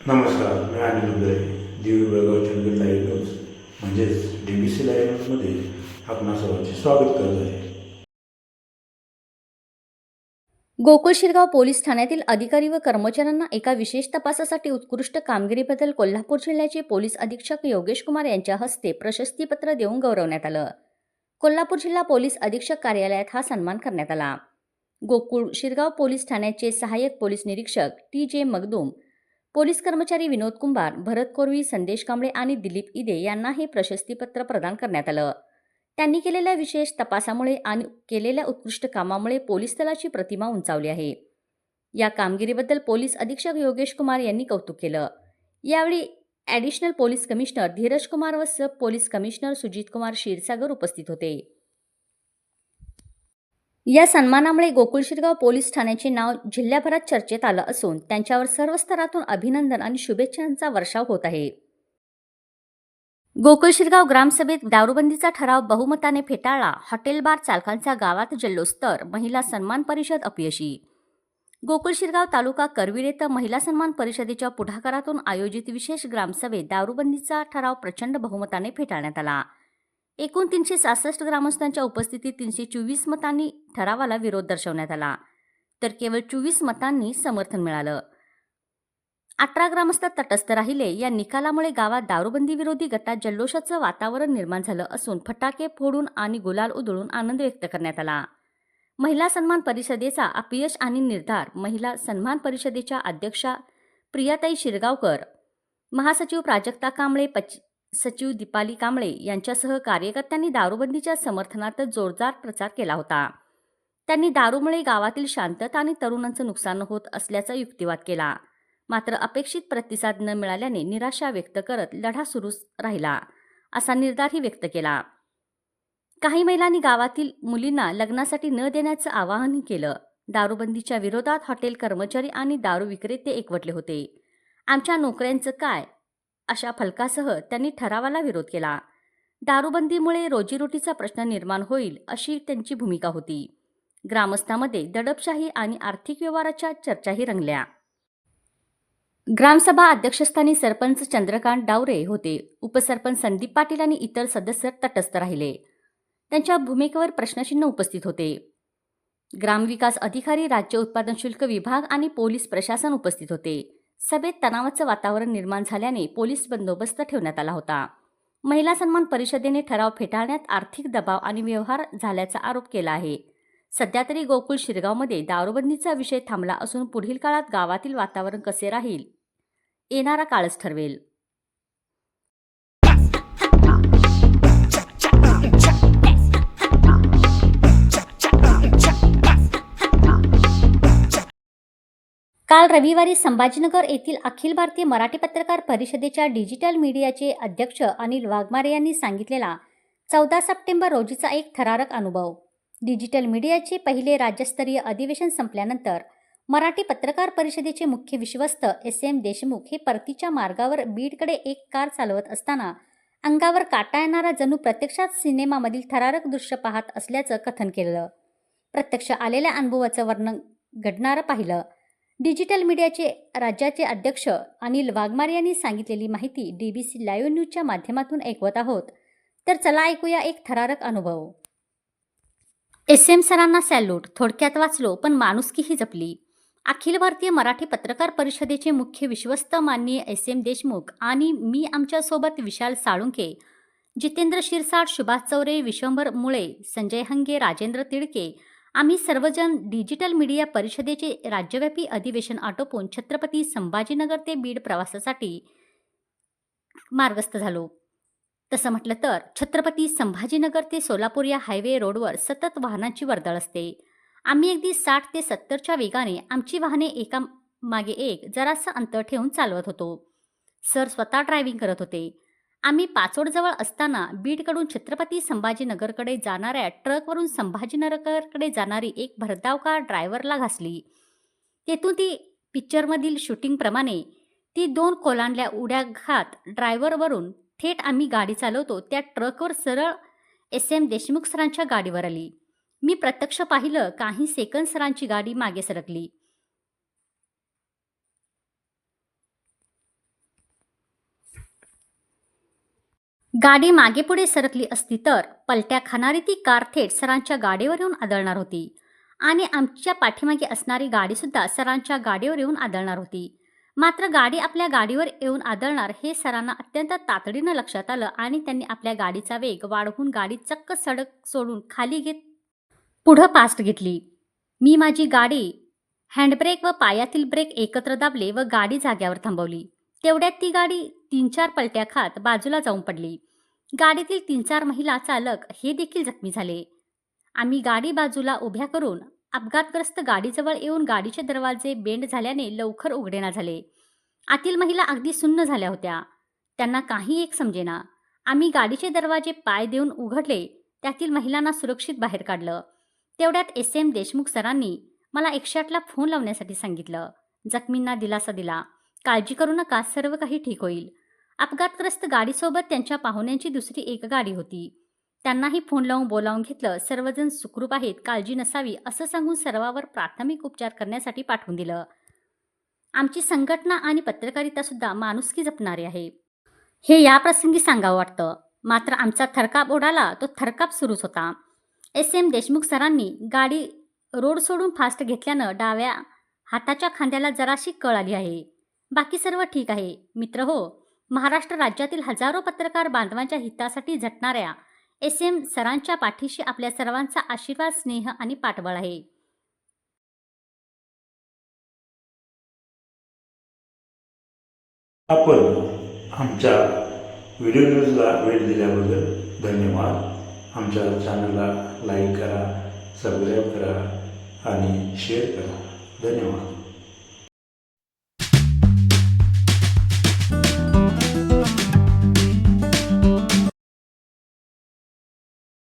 नमस्कार मी अनिल उदय दिवी बेळगाव चंदगड लाईव्ह न्यूज म्हणजेच डी बी सी लाईव्ह न्यूजमध्ये आपणा सर्वांचे स्वागत करत आहे. गोकुळ शिरगाव पोलीस ठाण्यातील अधिकारी व कर्मचाऱ्यांना एका विशेष तपासासाठी उत्कृष्ट कामगिरीबद्दल कोल्हापूर जिल्ह्याचे पोलीस अधीक्षक योगेश कुमार यांच्या हस्ते प्रशस्तीपत्र देऊन गौरवण्यात आलं. कोल्हापूर जिल्हा पोलीस अधीक्षक कार्यालयात हा सन्मान करण्यात आला. गोकुळ शिरगाव पोलीस ठाण्याचे सहाय्यक पोलीस निरीक्षक टी जे मगदूम पोलीस कर्मचारी विनोद कुंभार भरत कोरवी संदेश कांबळे आणि दिलीप इदे यांना हे प्रशस्तीपत्र प्रदान करण्यात आलं. त्यांनी केलेल्या विशेष तपासामुळे आणि केलेल्या उत्कृष्ट कामामुळे पोलीस दलाची प्रतिमा उंचावली आहे. या कामगिरीबद्दल पोलीस अधीक्षक योगेश कुमार यांनी कौतुक केलं. यावेळी additional police commissioner Dheeraj Kumar व sub police commissioner Sujit Kumar Kshirsagar उपस्थित होते. या सन्मानामुळे गोकुळ शिरगाव पोलीस ठाण्याचे नाव जिल्ह्याभरात चर्चेत आलं असून त्यांच्यावर सर्व स्तरातून अभिनंदन आणि शुभेच्छांचा वर्षाव होत आहे. गोकुळ शिरगाव ग्रामसभेत दारूबंदीचा ठराव बहुमताने फेटाळला. हॉटेल बार चालकांचा गावात जल्लोष तर महिला सन्मान परिषद अपयशी. गोकुळ शिरगाव तालुका करवीर येथे महिला सन्मान परिषदेच्या पुढाकारातून आयोजित विशेष ग्रामसभेत दारूबंदीचा ठराव प्रचंड बहुमताने फेटाळण्यात आला. एकूण तीनशे सहासष्ट ग्रामस्थांच्या उपस्थितीत तीनशे चोवीस मतांनी ठरावाला विरोध दर्शवण्यात आला. तर केवळ चोवीस मतांनी समर्थन मिळालं. अठरा ग्रामस्थ तटस्थ राहिले. या निकालामुळे गावात दारूबंदी विरोधी गटात जल्लोषाचं वातावरण निर्माण झालं असून फटाके फोडून आणि गुलाल उधळून आनंद व्यक्त करण्यात आला. महिला सन्मान परिषदेचा अपयश आणि निर्धार महिला सन्मान परिषदेच्या अध्यक्षा प्रियाताई शिरगावकर महासचिव प्राजक्ता कांबळे पच सचिव दीपाली कांबळे यांच्यासह कार्यकर्त्यांनी दारूबंदीच्या समर्थनार्थ जोरदार प्रचार केला होता. त्यांनी दारूमुळे गावातील शांतता आणि तरुणांचं नुकसान होत असल्याचा युक्तिवाद केला. मात्र अपेक्षित प्रतिसाद न मिळाल्याने निराशा व्यक्त करत लढा सुरूच राहिला असा निर्धारही व्यक्त केला. काही महिलांनी गावातील मुलींना लग्नासाठी न देण्याचं आवाहनही केलं. दारूबंदीच्या विरोधात हॉटेल कर्मचारी आणि दारू विक्रेते एकवटले होते. आमच्या नोकऱ्यांचं काय? अशा फलकासह त्यांनी ठरावाला विरोध केला. दारूबंदीमुळे रोजीरोटीचा प्रश्न निर्माण होईल अशी त्यांची भूमिका होती. ग्रामस्थांमध्ये दडपशाही आणि आर्थिक व्यवहाराच्या चर्चाही रंगल्या. ग्रामसभा अध्यक्षस्थानी सरपंच चंद्रकांत डावरे होते. उपसरपंच संदीप पाटील आणि इतर सदस्य तटस्थ राहिले. त्यांच्या भूमिकेवर प्रश्नचिन्ह उपस्थित होते. ग्रामविकास अधिकारी राज्य उत्पादन शुल्क विभाग आणि पोलीस प्रशासन उपस्थित होते. सभेत तणावाचं वातावरण निर्माण झाल्याने पोलीस बंदोबस्त ठेवण्यात आला होता. महिला सन्मान परिषदेने ठराव फेटाळण्यात आर्थिक दबाव आणि व्यवहार झाल्याचा आरोप केला आहे. सध्या तरी गोकुळ शिरगावमध्ये दारूबंदीचा विषय थांबला असून पुढील काळात गावातील वातावरण कसे राहील? येणारा काळच ठरवेल. काल रविवारी संभाजीनगर येथील अखिल भारतीय मराठी पत्रकार परिषदेच्या डिजिटल मीडियाचे अध्यक्ष अनिल वाघमारे यांनी सांगितलेला चौदा सप्टेंबर रोजीचा एक थरारक अनुभव. डिजिटल मीडियाचे पहिले राज्यस्तरीय अधिवेशन संपल्यानंतर मराठी पत्रकार परिषदेचे मुख्य विश्वस्त एस एम देशमुख हे परतीच्या मार्गावर बीडकडे एक कार चालवत असताना अंगावर काटा येणारा जणू प्रत्यक्षात सिनेमामधील थरारक दृश्य पाहत असल्याचं कथन केलं. प्रत्यक्ष आलेल्या अनुभवाचं वर्णन घडणारं पाहिलं. डिजिटल मीडियाचे राज्याचे अध्यक्ष अनिल वाघमारे यांनी सांगितलेली माहिती डी बी सी लाईव्ह न्यूजच्या माध्यमातून ऐकवत आहोत. तर चला ऐकूया एक थरारक अनुभव. एस एम सरांना सॅल्यूट थोडक्यात वाचलो पण माणुसकीही जपली. अखिल भारतीय मराठी पत्रकार परिषदेचे मुख्य विश्वस्त माननीय एस एम देशमुख आणि मी आमच्यासोबत विशाल साळुंके जितेंद्र शिरसाट सुभाष चौरे विश्वंभर मुळे संजय हंगे राजेंद्र तिडके आम्ही सर्वजण डिजिटल मीडिया परिषदेचे राज्यव्यापी अधिवेशन आटोपून छत्रपती संभाजीनगर ते बीड प्रवासासाठी मार्गस्थ झालो. तसं म्हटलं तर छत्रपती संभाजीनगर ते सोलापूर या हायवे रोडवर सतत वाहनांची वर्दळ असते. आम्ही अगदी साठ ते सत्तरच्या वेगाने आमची वाहने एका मागे एक जरासं अंतर ठेवून चालवत होतो. सर स्वतः ड्रायव्हिंग करत होते. आम्ही पाचोडजवळ असताना बीडकडून छत्रपती संभाजीनगरकडे जाणाऱ्या ट्रकवरून संभाजीनगरकडे जाणारी एक भरधाव कार ड्रायव्हरला घासली. तेथून ती पिक्चरमधील शूटिंगप्रमाणे ती दोन कोलांडल्या उड्या घात ड्रायव्हरवरून थेट आम्ही गाडी चालवतो त्या ट्रकवर सरळ एस. एम. देशमुख सरांच्या गाडीवर आली. मी प्रत्यक्ष पाहिलं काही सेकंद सरांची गाडी मागे सरकली. गाडी मागे पुढे सरकली असती तर पलट्या खाणारी ती कार थेट सरांच्या गाडीवर येऊन आदळणार होती. आणि आमच्या पाठीमागे असणारी गाडीसुद्धा सरांच्या गाडीवर येऊन आदळणार होती. मात्र गाडी आपल्या गाडीवर येऊन आदळणार हे सरांना अत्यंत तातडीनं लक्षात आलं आणि त्यांनी आपल्या गाडीचा वेग वाढवून गाडी चक्क सडक सोडून खाली घेत पुढं पास्ट घेतली. मी माझी गाडी हँडब्रेक व पायातील ब्रेक एकत्र दाबले व गाडी जाग्यावर थांबवली. तेवढ्यात ती गाडी तीन चार पलट्या खात बाजूला जाऊन पडली. गाडीतील तीन चार महिला चालक हे देखील जखमी झाले. आम्ही गाडी बाजूला उभ्या करून अपघातग्रस्त गाडीजवळ येऊन गाडीचे दरवाजे बेंड झाल्याने लवकर उघडेना झाले. आतील महिला अगदी सुन्न झाल्या होत्या. त्यांना काही एक समजेना. आम्ही गाडीचे दरवाजे पाय देऊन उघडले त्यातील महिलांना सुरक्षित बाहेर काढलं. तेवढ्यात एस. एम. देशमुख सरांनी मला एकशे आठला फोन लावण्यासाठी सांगितलं. जखमींना दिलासा दिला. काळजी करू नका सर्व काही ठीक होईल. अपघातग्रस्त गाडीसोबत त्यांच्या पाहुण्यांची दुसरी एक गाडी होती. त्यांनाही फोन लावून बोलावून घेतलं सर्वजण सुखरूप आहेत काळजी नसावी असं सांगून सर्वावर प्राथमिक उपचार करण्यासाठी पाठवून दिलं. आमची संघटना आणि पत्रकारिता सुद्धा माणुसकी जपणारी आहे. हे या प्रसंगी सांगावं वाटतं. मात्र आमचा थरकाप ओढाला तो थरकाप सुरूच होता. एस. एम. देशमुख सरांनी गाडी रोड सोडून फास्ट घेतल्यानं डाव्या हाताच्या खांद्याला जराशी कळ आली आहे. बाकी सर्व ठीक आहे. मित्र हो महाराष्ट्र राज्यातील हजारो पत्रकार बांधवांच्या हितासाठी झटणाऱ्या एस एम सरांच्या पाठीशी आपल्या सर्वांचा आशीर्वाद स्नेह आणि पाठबळ आहे. आपण आमच्या व्हिडिओ न्यूजला वेळ दिल्याबद्दल धन्यवाद. आमच्या चॅनलला लाईक करा सबस्क्राईब करा आणि शेअर करा. धन्यवाद.